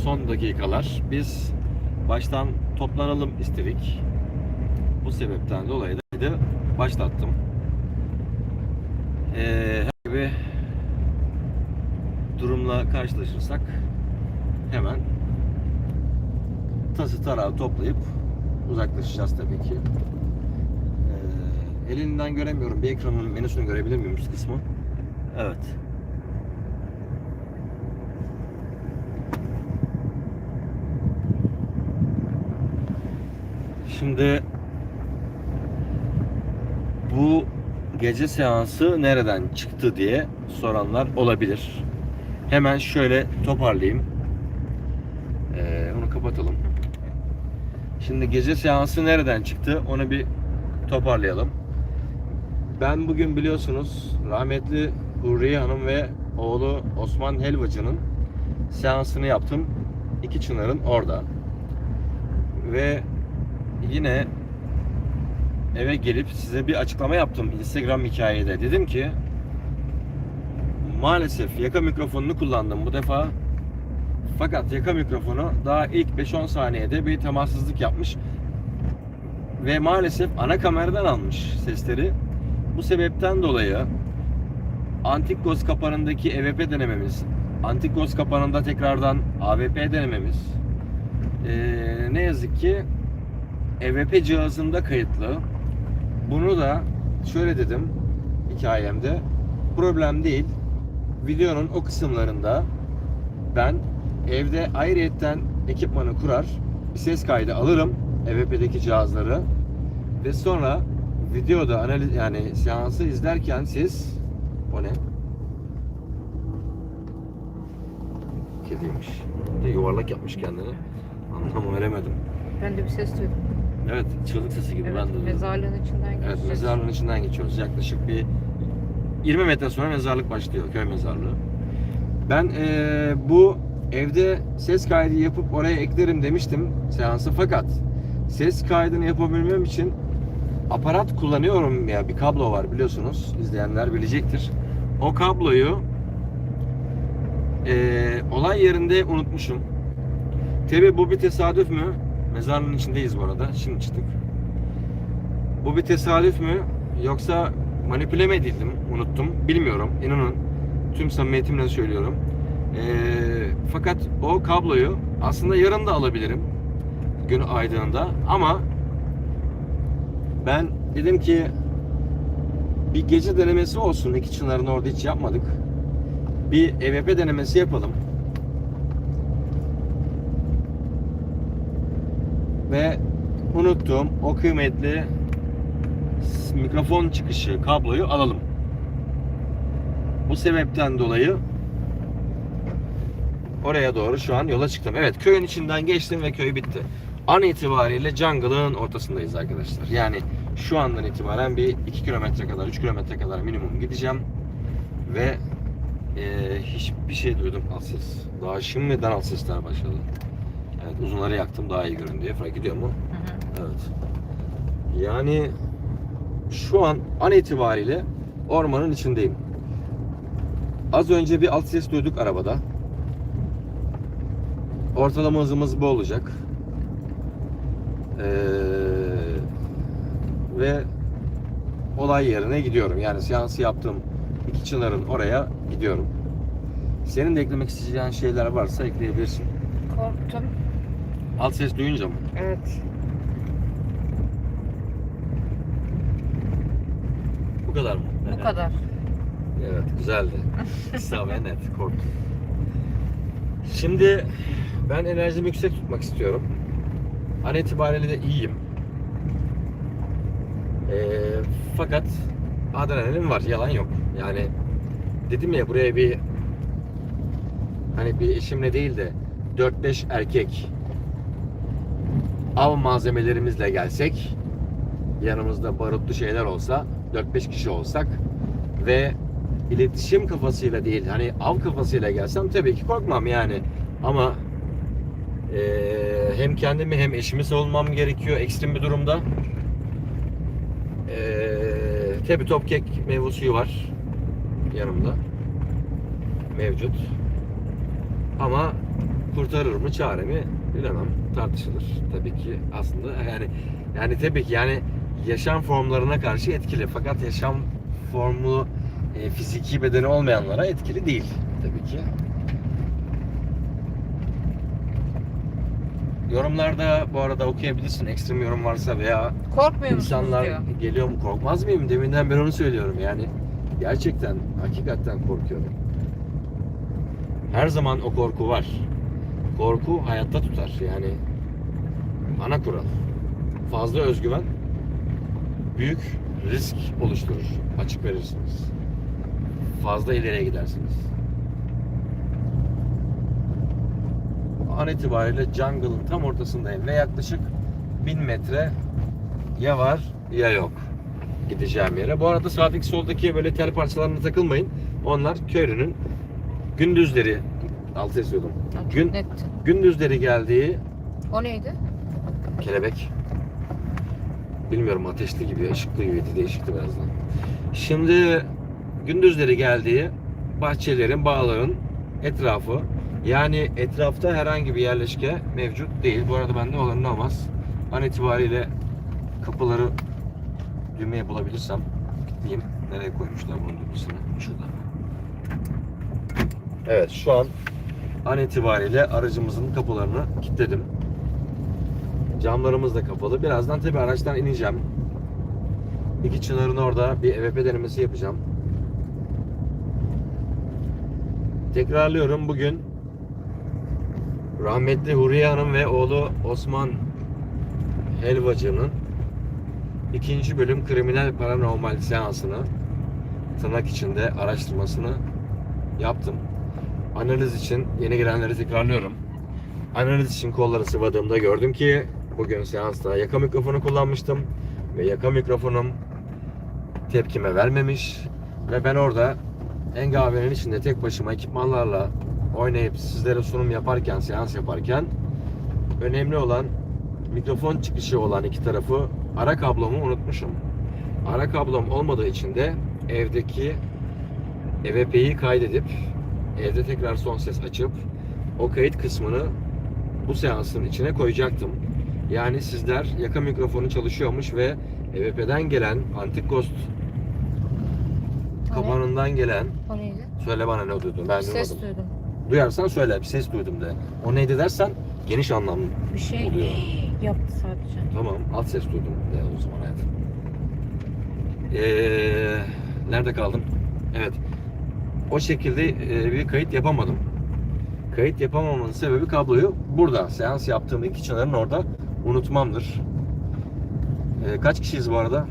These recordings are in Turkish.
son dakikalar. Biz baştan toplanalım istedik. Bu sebepten dolayı da başlattım. Ee, herhangi bir durumla karşılaşırsak hemen tası tarağı toplayıp uzaklaşacağız tabii ki. Ee, elinden göremiyorum. Bir ekranın menüsünü görebilir miyim üst kısmı? Evet. Şimdi bu gece seansı nereden çıktı diye soranlar olabilir. Hemen şöyle toparlayayım. Ee, onu kapatalım. Şimdi gece seansı nereden çıktı onu bir toparlayalım. Ben bugün biliyorsunuz rahmetli Hurriye Hanım ve oğlu Osman Helvacı'nın seansını yaptım. İki Çınar'ın orada. Ve yine eve gelip size bir açıklama yaptım Instagram hikayede. Dedim ki maalesef yaka mikrofonunu kullandım bu defa. Fakat yaka mikrofonu daha ilk 5-10 saniyede bir temassızlık yapmış ve maalesef ana kameradan almış sesleri. Bu sebepten dolayı Antik Ghost kapanındaki EVP denememiz, Antik Ghost kapanında tekrardan AVP denememiz eee, ne yazık ki EVP cihazında kayıtlı. Bunu da şöyle dedim hikayemde problem değil. Videonun o kısımlarında ben evde ayrıyetten ekipmanı kurar, bir ses kaydı alırım EVP'deki cihazları ve sonra videoda analiz yani seansı izlerken siz o ne? Kediymiş. Bir de yuvarlak yapmış kendini. Anlam veremedim. Ben de bir ses duydum. Evet, çığlık sesi gibi ben de Evet, mezarlığın içinden Evet, geçeceğiz. mezarlığın içinden geçiyoruz. Yaklaşık bir 20 metre sonra mezarlık başlıyor, köy mezarlığı. Ben eee, bu evde ses kaydı yapıp oraya eklerim demiştim seansı fakat ses kaydını yapabilmem için aparat kullanıyorum ya bir kablo var biliyorsunuz izleyenler bilecektir. O kabloyu eee, olay yerinde unutmuşum. Tabi bu bir tesadüf mü? Mezarlığın içindeyiz bu arada. Şimdi çıktık. Bu bir tesadüf mü? Yoksa manipüle mi edildim? Unuttum. Bilmiyorum. İnanın. Tüm samimiyetimle söylüyorum. Ee, fakat o kabloyu aslında yarın da alabilirim. Gün aydınında. Ama ben dedim ki bir gece denemesi olsun. İki çınarın orada hiç yapmadık. Bir EVP denemesi yapalım. Ve unuttuğum o kıymetli mikrofon çıkışı kabloyu alalım. Bu sebepten dolayı oraya doğru şu an yola çıktım. Evet köyün içinden geçtim ve köy bitti. An itibariyle jungle'ın ortasındayız arkadaşlar. Yani şu andan itibaren bir 2 kilometre kadar 3 kilometre kadar minimum gideceğim. Ve eee, hiçbir şey duydum ses. Daha şimdiden alt sesler başladı. Evet uzunları yaktım daha iyi görün diye. Fark gidiyor mu? Hı hı. Evet. Yani şu an an itibariyle ormanın içindeyim. Az önce bir alt ses duyduk arabada. Ortalama hızımız bu olacak. Ee, ve olay yerine gidiyorum. Yani seansı yaptığım iki çınarın oraya gidiyorum. Senin de eklemek isteyeceğin şeyler varsa ekleyebilirsin. Korktum. Alt ses duyunca mı? Evet. Bu kadar mı? Bu kadar. Evet güzeldi. Kısa ve net. Korktum. Şimdi ben enerjimi yüksek tutmak istiyorum. An itibariyle de iyiyim. Ee, fakat adrenalin var. Yalan yok. Yani dedim ya buraya bir hani bir eşimle değil de 4-5 erkek av malzemelerimizle gelsek yanımızda barutlu şeyler olsa 4-5 kişi olsak ve iletişim kafasıyla değil hani av kafasıyla gelsem tabii ki korkmam yani. Ama eee, hem kendimi hem eşimi savunmam gerekiyor ekstrem bir durumda. Eee tabii top kek meyve suyu var yanımda. Mevcut. Ama kurtarır mı çare mi bilemem tartışılır tabii ki aslında yani yani tabii ki yani yaşam formlarına karşı etkili fakat yaşam formu e, fiziki bedeni olmayanlara etkili değil tabii ki. Yorumlarda bu arada okuyabilirsin ekstrem yorum varsa veya Korkmuyor musunuz insanlar diyor. geliyor mu korkmaz mıyım deminden beri onu söylüyorum yani gerçekten hakikaten korkuyorum. Her zaman o korku var. Korku hayatta tutar yani ana kural. Fazla özgüven büyük risk oluşturur. Açık verirsiniz. Fazla ileriye gidersiniz. An itibariyle jungle'ın tam ortasındayım ve yaklaşık 1000 metre ya var ya yok gideceğim yere. Bu arada sağdaki soldaki böyle tel parçalarına takılmayın. Onlar köylünün gündüzleri alt yazıyordum. Ha, çok Gün, netti. gündüzleri geldiği O neydi? kelebek. Bilmiyorum ateşli gibi, ışıklı gibiydi, değişikti birazdan. Şimdi gündüzleri geldiği bahçelerin, bağların etrafı. Yani etrafta herhangi bir yerleşke mevcut değil. Bu arada bende olur ne olmaz. An itibariyle kapıları düğmeye bulabilirsem gitmeyeyim. Nereye koymuşlar bunun düğmesini? Şurada. Evet şu an an itibariyle aracımızın kapılarını kilitledim. Camlarımız da kapalı. Birazdan tabii araçtan ineceğim. İki Çınar'ın orada bir EVP denemesi yapacağım. Tekrarlıyorum bugün rahmetli Huriye Hanım ve oğlu Osman Helvacı'nın ikinci bölüm kriminal paranormal seansını tırnak içinde araştırmasını yaptım. Analiz için yeni girenleri tekrarlıyorum. Analiz için kolları sıvadığımda gördüm ki bugün seansta yaka mikrofonu kullanmıştım ve yaka mikrofonum tepkime vermemiş ve ben orada Engave'nin içinde tek başıma ekipmanlarla oynayıp sizlere sunum yaparken, seans yaparken önemli olan mikrofon çıkışı olan iki tarafı ara kablomu unutmuşum. Ara kablom olmadığı için de evdeki EVP'yi kaydedip evde tekrar son ses açıp o kayıt kısmını bu seansın içine koyacaktım. Yani sizler yaka mikrofonu çalışıyormuş ve EVP'den gelen Antik Ghost kapanından gelen o neydi? söyle bana ne duydun ben Bir ses duymadım. duydum. Duyarsan söyle bir ses duydum de. O neydi dersen geniş anlamlı Bir şey oluyor. yaptı sadece. Tamam alt ses duydum de o zaman hayatım. Ee, nerede kaldım? Evet. O şekilde e, bir kayıt yapamadım. Kayıt yapamamamın sebebi kabloyu burada seans yaptığım iki çınarın orada unutmamdır. Ee, kaç kişiyiz bu arada?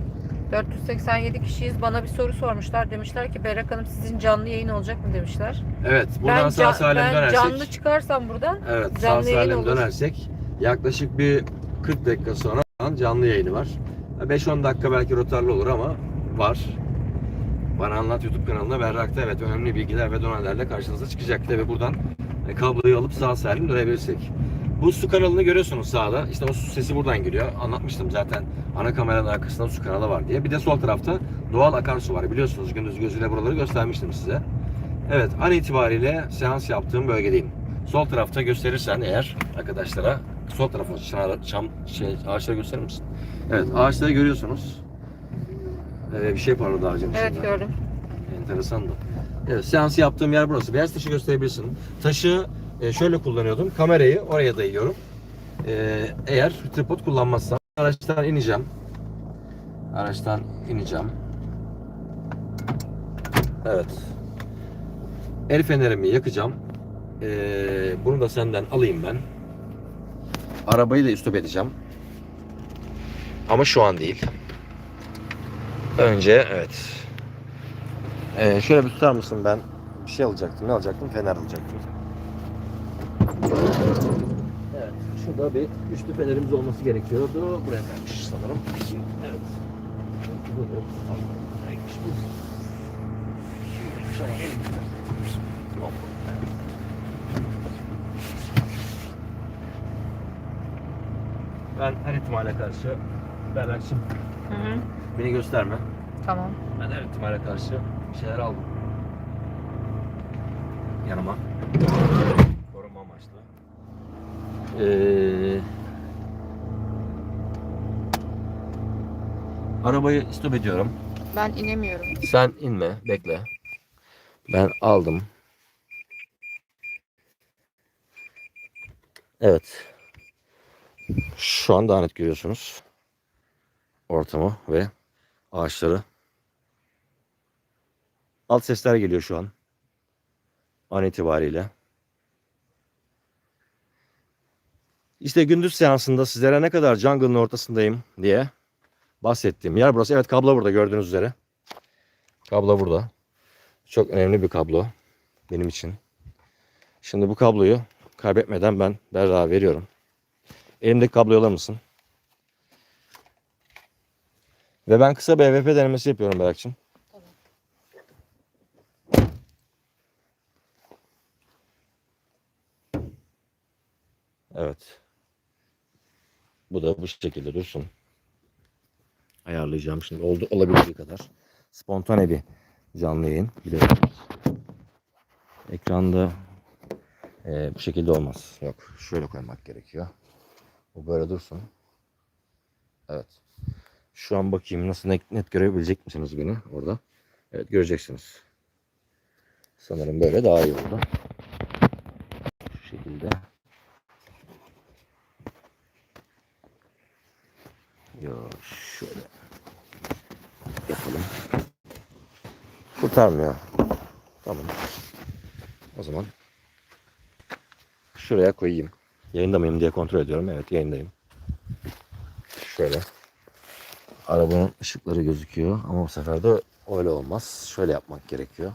487 kişiyiz. Bana bir soru sormuşlar. Demişler ki Berrak Hanım sizin canlı yayın olacak mı demişler. Evet. Buradan ben sağ salim ben dönersek. canlı çıkarsam buradan Evet, sağ Canlı yayın salim olur. dönersek yaklaşık bir 40 dakika sonra canlı yayını var. 5-10 dakika belki rotarlı olur ama var. Bana Anlat YouTube kanalında Berrak'ta evet önemli bilgiler ve donelerle karşınıza çıkacak. Tabi buradan e, kabloyu alıp sağ salim dönebilirsek. Bu su kanalını görüyorsunuz sağda. İşte o su sesi buradan geliyor. Anlatmıştım zaten ana kameranın arkasında su kanalı var diye. Bir de sol tarafta doğal akarsu var. Biliyorsunuz gündüz gözüyle buraları göstermiştim size. Evet an itibariyle seans yaptığım bölgedeyim. Sol tarafta gösterirsen eğer arkadaşlara sol tarafa çam, çam şey, ağaçları gösterir misin? Evet ağaçları görüyorsunuz. Ee, bir şey parladı ağacın evet içinde. gördüm. Enteresan da. Evet seansı yaptığım yer burası. Beyaz taşı gösterebilirsin. Taşı e, şöyle kullanıyordum. Kamerayı oraya dayıyorum. E, eğer tripod kullanmazsam araçtan ineceğim. Araçtan ineceğim. Evet. El fenerimi yakacağım. E, bunu da senden alayım ben. Arabayı da stop edeceğim. Ama şu an değil. Önce evet. Ee, şöyle bir tutar mısın ben bir şey alacaktım. Ne alacaktım? Fener alacaktım. Evet. Şurada bir üçlü fenerimiz olması gerekiyordu. Buraya gelmiş sanırım. Evet. Ben her ihtimale karşı Berrak'cığım Hı hı. beni gösterme. Tamam. Ben her ihtimale karşı bir şeyler aldım. Yanıma. Koruma amaçlı. Ee, arabayı stop ediyorum. Ben inemiyorum. Sen inme, bekle. Ben aldım. Evet. Şu an daha net görüyorsunuz. Ortamı ve ağaçları. Alt sesler geliyor şu an. An itibariyle. İşte gündüz seansında sizlere ne kadar jungle'ın ortasındayım diye bahsettiğim yer burası. Evet kablo burada gördüğünüz üzere. Kablo burada. Çok önemli bir kablo benim için. Şimdi bu kabloyu kaybetmeden ben Berra'ya veriyorum. Elimdeki kabloyu alır mısın? Ve ben kısa bir EVP denemesi yapıyorum Berk'cim. Evet. Bu da bu şekilde dursun. Ayarlayacağım şimdi oldu olabildiği kadar. Spontane bir canlı yayın biliyorsunuz. Ekranda e, bu şekilde olmaz. Yok şöyle koymak gerekiyor. Bu böyle dursun. Evet. Şu an bakayım nasıl net, net görebilecek misiniz beni orada? Evet göreceksiniz. Sanırım böyle daha iyi oldu. Şu şekilde. Yo şöyle yapalım. Kurtarmıyor. Tamam. O zaman şuraya koyayım. Yayında mıyım diye kontrol ediyorum. Evet yayındayım. Şöyle. Arabanın ışıkları gözüküyor ama bu sefer de öyle olmaz. Şöyle yapmak gerekiyor.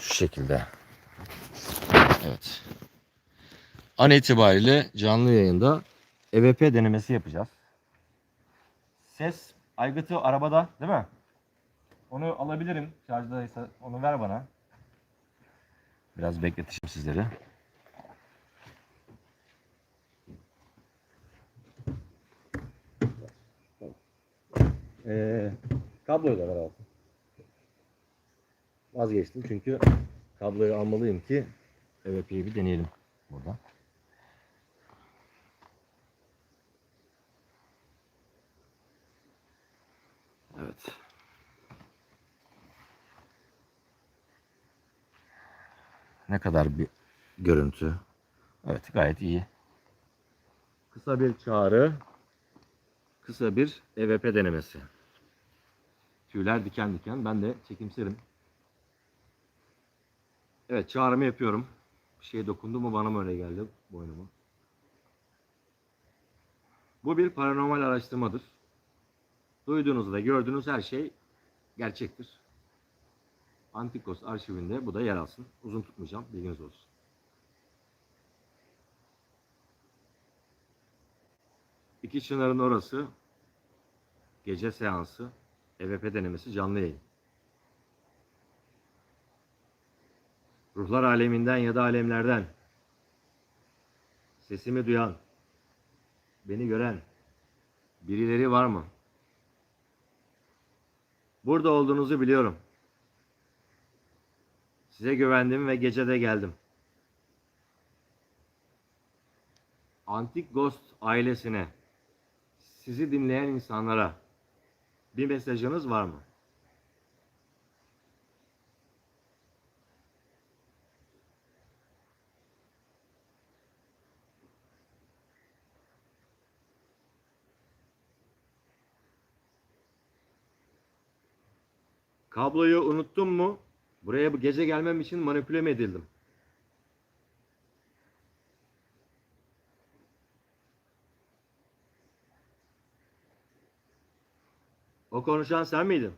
Şu şekilde. Evet. An itibariyle canlı yayında EVP denemesi yapacağız. Ses aygıtı arabada değil mi? Onu alabilirim. Şarjdaysa onu ver bana. Biraz bekletişim sizleri. Ee, kabloyu da ver abi. Vazgeçtim çünkü kabloyu almalıyım ki EVP'yi bir deneyelim burada. Ne kadar bir görüntü. Evet gayet iyi. Kısa bir çağrı. Kısa bir EVP denemesi. Tüyler diken diken. Ben de çekimserim. Evet çağrımı yapıyorum. Bir şey dokundu mu bana mı öyle geldi boynuma. Bu bir paranormal araştırmadır. Duyduğunuz ve gördüğünüz her şey gerçektir. Antikos arşivinde bu da yer alsın. Uzun tutmayacağım, bilginiz olsun. İki Çınar'ın orası, gece seansı, EVP denemesi canlı yayın. Ruhlar aleminden ya da alemlerden sesimi duyan, beni gören birileri var mı? Burada olduğunuzu biliyorum. Size güvendim ve gecede geldim. Antik Ghost ailesine, sizi dinleyen insanlara bir mesajınız var mı? Kabloyu unuttum mu? Buraya bu gece gelmem için manipüle mi edildim? O konuşan sen miydin?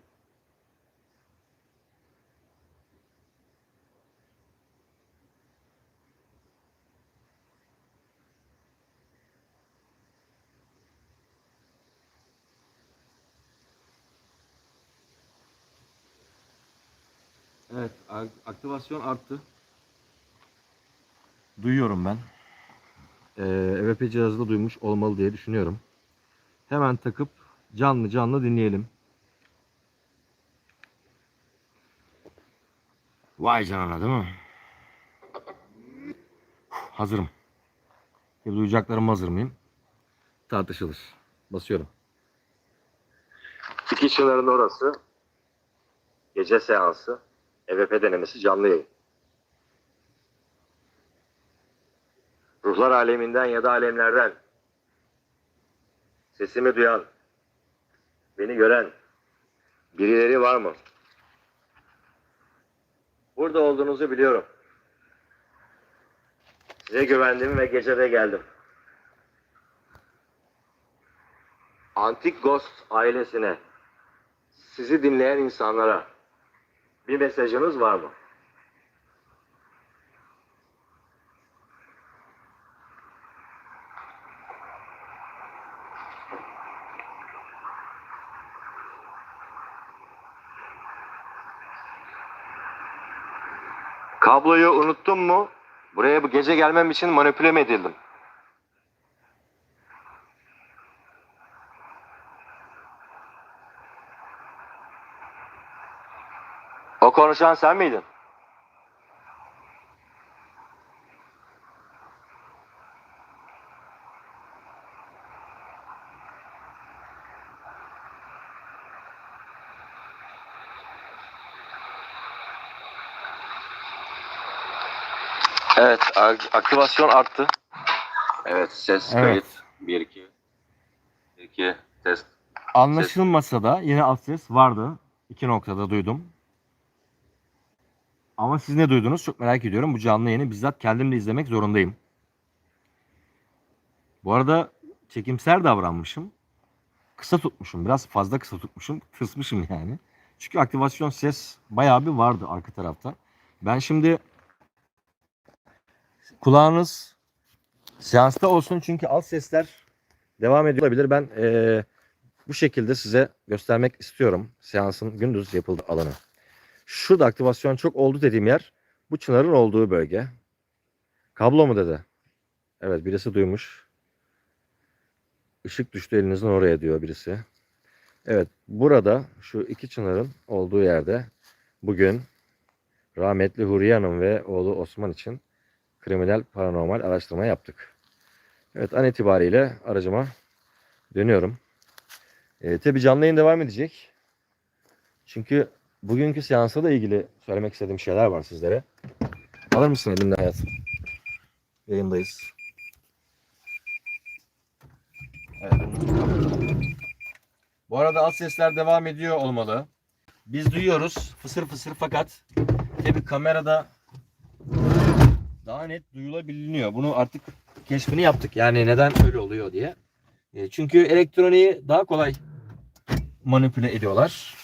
Evet, ak- aktivasyon arttı. Duyuyorum ben. Ee, EVP cihazı da duymuş olmalı diye düşünüyorum. Hemen takıp canlı canlı dinleyelim. Vay canına değil mi? Hazırım. Tabii duyacaklarım hazır mıyım? Tartışılır. Basıyorum. İki Çınar'ın orası. Gece seansı. EVP denemesi canlı yayın. Ruhlar aleminden ya da alemlerden sesimi duyan, beni gören birileri var mı? Burada olduğunuzu biliyorum. Size güvendim ve gecede geldim. Antik Ghost ailesine, sizi dinleyen insanlara bir mesajınız var mı? Kabloyu unuttun mu? Buraya bu gece gelmem için manipüle mi edildim? O konuşan sen miydin? Evet, ak- aktivasyon arttı. Evet, ses Evet. kayıt. 1 2 2 test. Anlaşılmasa da yine alt ses vardı. İki noktada duydum. Ama siz ne duydunuz çok merak ediyorum. Bu canlı yayını bizzat kendim de izlemek zorundayım. Bu arada çekimser davranmışım. Kısa tutmuşum. Biraz fazla kısa tutmuşum. Tırsmışım yani. Çünkü aktivasyon ses bayağı bir vardı arka tarafta. Ben şimdi kulağınız seansta olsun çünkü alt sesler devam ediyor olabilir. Ben eee, bu şekilde size göstermek istiyorum seansın gündüz yapıldığı alanı. Şurada aktivasyon çok oldu dediğim yer bu çınarın olduğu bölge. Kablo mu dedi? Evet birisi duymuş. Işık düştü elinizin oraya diyor birisi. Evet burada şu iki çınarın olduğu yerde bugün rahmetli Huriye Hanım ve oğlu Osman için kriminal paranormal araştırma yaptık. Evet an itibariyle aracıma dönüyorum. Ee, tabii canlı yayın devam edecek. Çünkü bugünkü seansla da ilgili söylemek istediğim şeyler var sizlere. Alır mısın elimden hayatım? Yayındayız. Evet. Bu arada alt sesler devam ediyor olmalı. Biz duyuyoruz fısır fısır fakat tabii kamerada daha net duyulabiliyor. Bunu artık keşfini yaptık. Yani neden öyle oluyor diye. E, çünkü elektroniği daha kolay manipüle ediyorlar.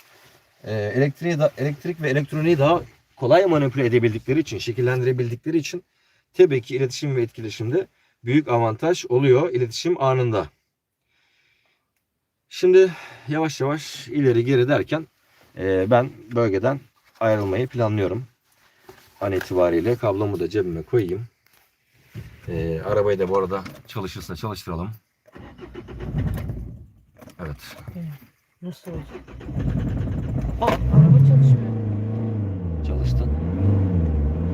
E, elektriği da, elektrik ve elektroniği daha kolay manipüle edebildikleri için, şekillendirebildikleri için tabii ki iletişim ve etkileşimde büyük avantaj oluyor iletişim anında. Şimdi yavaş yavaş ileri geri derken e, ben bölgeden ayrılmayı planlıyorum. An itibariyle kablomu da cebime koyayım. E, arabayı da bu arada çalışırsa çalıştıralım. Evet. Nasıl olacak? Aa, araba çalışmıyor. Çalıştı.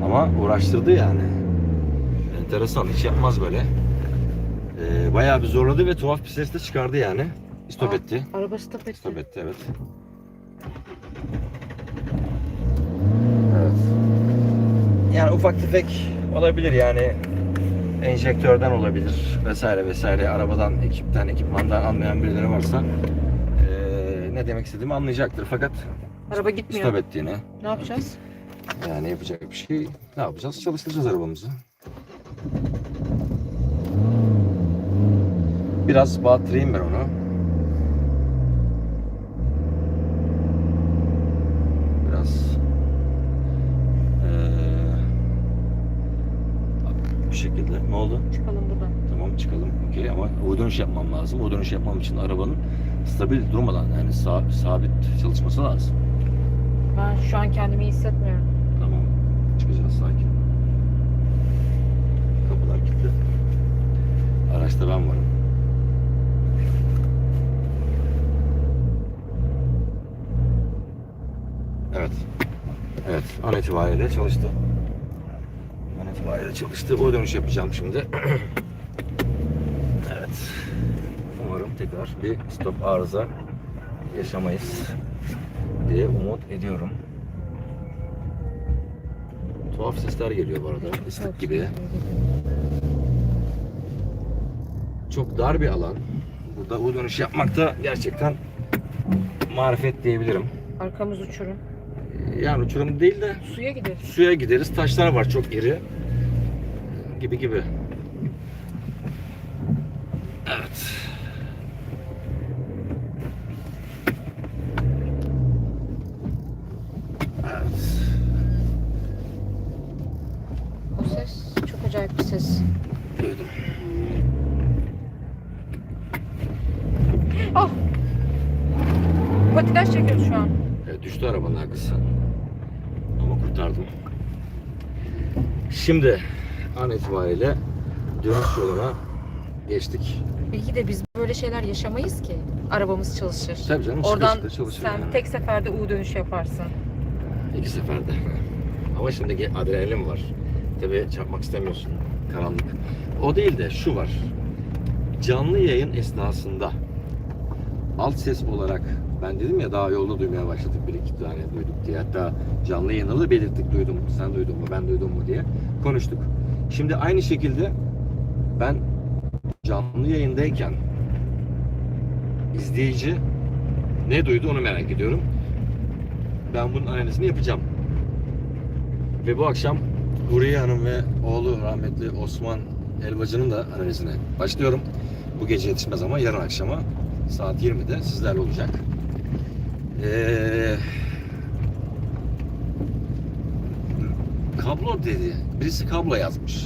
Ama uğraştırdı yani. Enteresan. Hiç yapmaz böyle. Ee, bayağı bir zorladı ve tuhaf bir ses de çıkardı yani. Stop Aa. etti. Araba stop etti. Stop etti evet. Evet. Yani ufak tefek olabilir yani enjektörden olabilir vesaire vesaire arabadan ekipten ekipmandan anlayan birileri varsa ne demek istediğimi anlayacaktır fakat Araba gitmiyor. stop ettiğini Ne yapacağız? yani yapacak bir şey ne yapacağız çalıştıracağız arabamızı biraz batırayım ben onu biraz eee, bu şekilde ne oldu? Çıkalım buradan. Tamam çıkalım. Okey ama o dönüş yapmam lazım. O dönüş yapmam için arabanın stabil durmadan yani sa- sabit çalışması lazım. Ben şu an kendimi iyi hissetmiyorum. Tamam. Çıkacağız sakin. Kapılar kilitli. Araçta ben varım. Evet. Evet. An itibariyle çalıştı. An itibariyle çalıştı. O dönüş yapacağım şimdi. Evet. Umarım tekrar bir stop arıza yaşamayız diye umut ediyorum. Tuhaf sesler geliyor bu arada. Islık gibi. Çok dar bir alan. Burada U dönüş yapmakta gerçekten marifet diyebilirim. Arkamız uçurum. Yani uçurum değil de Suya gideriz. suya gideriz. Taşlar var çok iri. Gibi gibi. Evet. Evet. O ses çok acayip bir ses. Duydum. Ah! Patinaj çekiyoruz şu an. Evet, düştü arabanın arkası. Ama kurtardım. Şimdi an itibariyle dönüş yoluna geçtik. İyi de biz böyle şeyler yaşamayız ki. Arabamız çalışır. Tabii canım Oradan sıkı sıkı çalışır sen yani. tek seferde U dönüş yaparsın. İki seferde. Ama şimdi adrenalin var. Tabii çarpmak istemiyorsun. Karanlık. O değil de şu var. Canlı yayın esnasında alt ses olarak ben dedim ya daha yolda duymaya başladık iki tane duyduk diye. Hatta canlı yayında da belirttik duydum. Sen duydun mu ben duydum mu diye konuştuk. Şimdi aynı şekilde ben canlı yayındayken izleyici ne duydu onu merak ediyorum. Ben bunun analizini yapacağım. Ve bu akşam Huriye Hanım ve oğlu rahmetli Osman Elbacı'nın da analizine başlıyorum. Bu gece yetişmez ama yarın akşama saat 20'de sizlerle olacak. Ee, kablo dedi. Birisi kablo yazmış.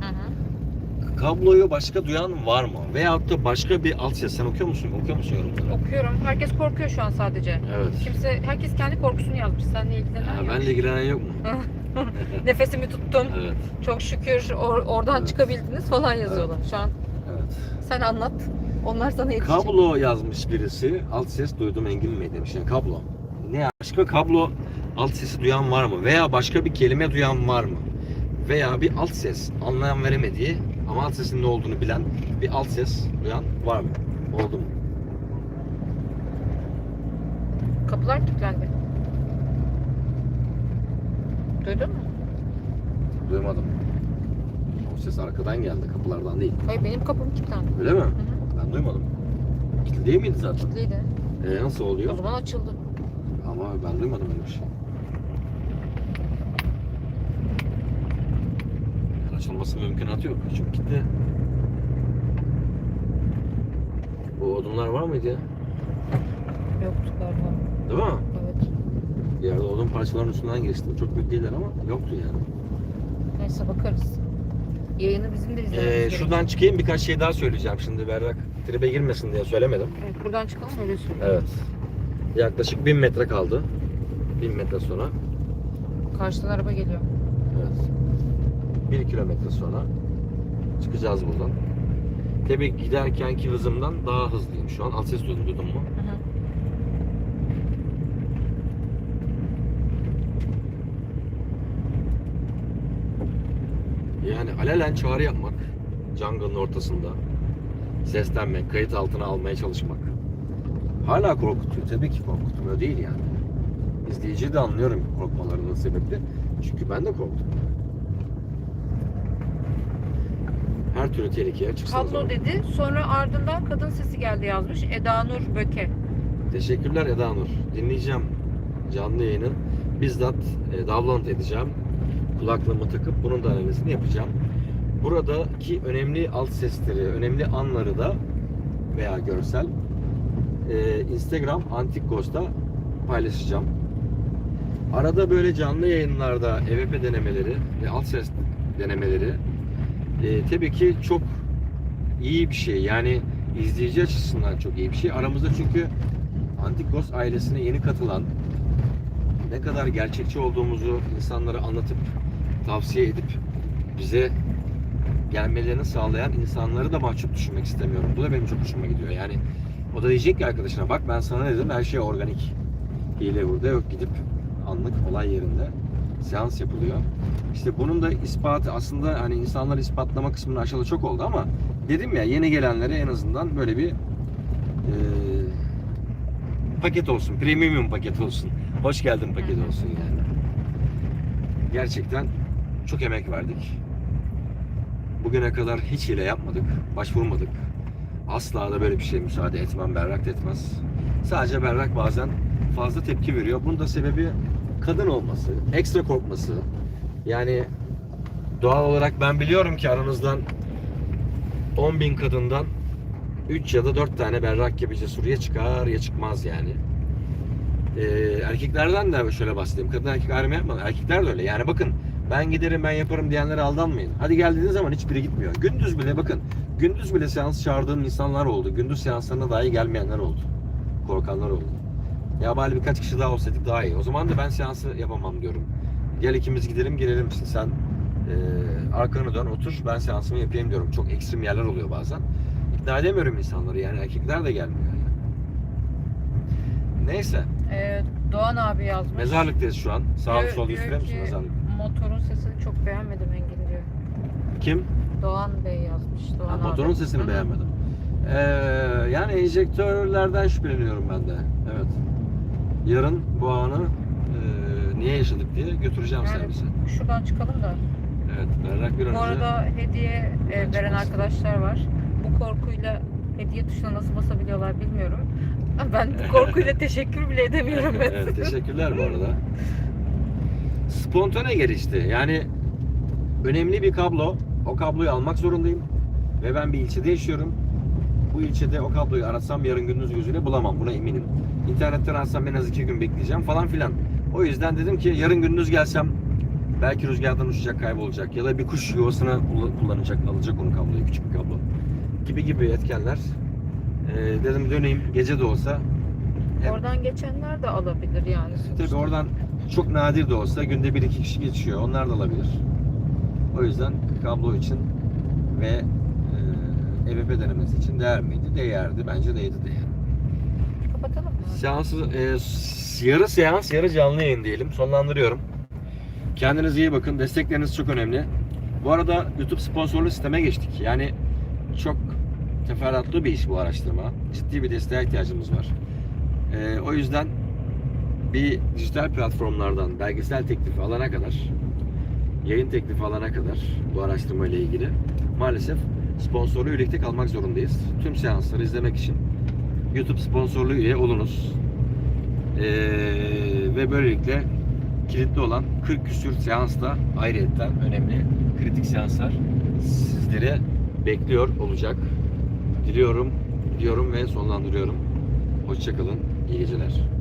Hı hı. Kabloyu başka duyan var mı? Veyahut da başka bir alt ses. Sen okuyor musun? Okuyor musun yorumları? Okuyorum. Herkes korkuyor şu an sadece. Evet. Kimse, herkes kendi korkusunu yazmış. Seninle ilgilenen Ha, yok. benle ilgilenen yok mu? Nefesimi tuttum. Evet. Çok şükür or- oradan Evet. çıkabildiniz falan yazıyorlar. Şu an Evet. sen anlat. Onlar sana yetişecek. Kablo yazmış birisi. Alt ses duydum Engin Bey demiş. Yani kablo. Ne başka kablo alt sesi duyan var mı? Veya başka bir kelime duyan var mı? Veya bir alt ses anlayan veremediği ama alt sesin ne olduğunu bilen bir alt ses duyan var mı? Oldu mu? Kapılar kilitlendi. Duydun mu? Duymadım. O ses arkadan geldi kapılardan değil. Hayır benim kapım kilitlendi. Öyle mi? Hı. Ben duymadım. Kilitli değil miydi zaten? Kilitliydi. Ee, nasıl O oluyor? zaman açıldı. Ama ben duymadım öyle bir şey. Yani açılması mümkünatı yok. Çünkü kilitli. Bu odunlar var mıydı ya? Yoktu galiba. Değil mi? Evet. Bir yerde odun parçalarının üstünden geçtim. Çok büyük değiller ama yoktu yani. Neyse bakarız. Yayını bizim de izlememiz Ee, gerekiyor. şuradan çıkayım birkaç şey daha söyleyeceğim şimdi Berrak. Tribe girmesin diye söylemedim. Evet, buradan çıkalım öyle söyleyeyim. Evet. Yaklaşık 1000 metre kaldı. 1000 metre sonra. Karşıdan araba geliyor. Evet. 1 kilometre sonra çıkacağız buradan. Tabii giderkenki hızımdan daha hızlıyım şu an. Alt ses duydun, duydun mu? Hı hı. Yani alelen çağrı yapmak jungle'ın ortasında seslenmek, kayıt altına almaya çalışmak. Hala korkutuyor. Tabii ki korkutmuyor değil yani. İzleyici de anlıyorum korkmalarının sebebi. Çünkü ben de korktum. Her türlü tehlikeye çıksanız. Kablo dedi. Sonra ardından kadın sesi geldi yazmış. Eda Nur Böke. Teşekkürler Eda Nur. Dinleyeceğim canlı yayını. Bizzat e, download edeceğim. Kulaklığımı takıp bunun da analizini yapacağım. Buradaki önemli alt sesleri, önemli anları da veya görsel e, Instagram Antik Ghost'ta paylaşacağım. Arada böyle canlı yayınlarda EVP denemeleri ve alt ses denemeleri e, tabii ki çok iyi bir şey. Yani izleyici açısından çok iyi bir şey. Aramızda çünkü Antikos ailesine yeni katılan ne kadar gerçekçi olduğumuzu insanlara anlatıp tavsiye edip bize gelmelerini sağlayan insanları da mahcup düşünmek istemiyorum. Bu da benim çok hoşuma gidiyor. Yani o da diyecek ki arkadaşına bak ben sana dedim her şey organik. Hile burada yok gidip anlık olay yerinde seans yapılıyor. İşte bunun da ispatı aslında hani insanlar ispatlama kısmını aşalı çok oldu ama dedim ya yeni gelenlere en azından böyle bir e, paket olsun. Premium paket olsun. Hoş geldin paket olsun yani. Gerçekten çok emek verdik. Bugüne kadar hiç hile yapmadık. Başvurmadık. Asla da böyle bir şey müsaade etmem. Berrak da etmez. Sadece Berrak bazen fazla tepki veriyor. Bunun da sebebi kadın olması. Ekstra korkması. Yani doğal olarak ben biliyorum ki aranızdan 10 bin kadından 3 ya da 4 tane berrak gibi cesur ya çıkar ya çıkmaz yani. Ee, erkeklerden de şöyle bahsedeyim. Kadın erkek ayrımı yapmadım. Erkekler de öyle. Yani bakın ben giderim ben yaparım diyenlere aldanmayın. Hadi gel dediğin zaman hiçbiri gitmiyor. Gündüz bile bakın. Gündüz bile seans çağırdığım insanlar oldu. Gündüz seanslarına dahi gelmeyenler oldu. Korkanlar oldu. Ya bari birkaç kişi daha olsaydık daha iyi. O zaman da ben seansı yapamam diyorum. Gel ikimiz gidelim girelim misin sen e, arkanı dön otur ben seansımı yapayım diyorum. Çok ekstrem yerler oluyor bazen. İkna edemiyorum insanları yani erkekler de gelmiyor yani. Neyse Ee, Doğan abi yazmış. mezarlıktayız şu an. Sağ Diyor- sol ki, mezarlık? Motorun sesini çok beğenmedim Engin diyor. Kim? Doğan Bey yazmış. Doğan Ha, abi. motorun sesini Hı beğenmedim. Ee, yani enjektörlerden şüpheleniyorum ben de. Evet. Yarın bu anı e, niye yaşadık diye götüreceğim Yani servise. Şuradan çıkalım da. Evet. Berrak bir an Bu önce- arada hediye e, Ben veren çıkmaz. arkadaşlar var. Bu korkuyla hediye tuşuna nasıl basabiliyorlar bilmiyorum. Ben bu korkuyla teşekkür bile edemiyorum evet, teşekkürler bu arada. Spontane gelişti. Yani önemli bir kablo. O kabloyu almak zorundayım. Ve ben bir ilçede yaşıyorum. Bu ilçede o kabloyu aratsam yarın gündüz gözüyle bulamam. Buna eminim. İnternetten aratsam en az iki gün bekleyeceğim falan filan. O yüzden dedim ki yarın gündüz gelsem belki rüzgardan uçacak kaybolacak ya da bir kuş yuvasına kull- kullanacak alacak onu kabloyu küçük bir kablo gibi gibi etkenler. Ee, dedim döneyim gece de olsa hem- Oradan geçenler de alabilir yani. sonuçta. Tabii oradan çok nadir de olsa günde bir iki kişi geçiyor. Onlar da alabilir. O yüzden kablo için ve e, EVP denemesi için değer miydi? Değerdi. Bence değdi de yani. Kapatalım mı? Seansı, e, yarı seans, yarı canlı yayın diyelim. Sonlandırıyorum. Kendinize iyi bakın. Destekleriniz çok önemli. Bu arada YouTube sponsorlu sisteme geçtik. Yani çok teferruatlı bir iş bu araştırma. Ciddi bir desteğe ihtiyacımız var. E, o yüzden bir dijital platformlardan belgesel teklifi alana kadar, yayın teklifi alana kadar bu araştırma ile ilgili maalesef sponsorlu üyelikte kalmak zorundayız. Tüm seansları izlemek için YouTube sponsorlu üye olunuz. Ee, ve böylelikle kilitli olan 40 küsür seansla ayrıyetten önemli kritik seanslar sizlere bekliyor olacak. Diliyorum, diyorum ve sonlandırıyorum. Hoşçakalın, iyi geceler.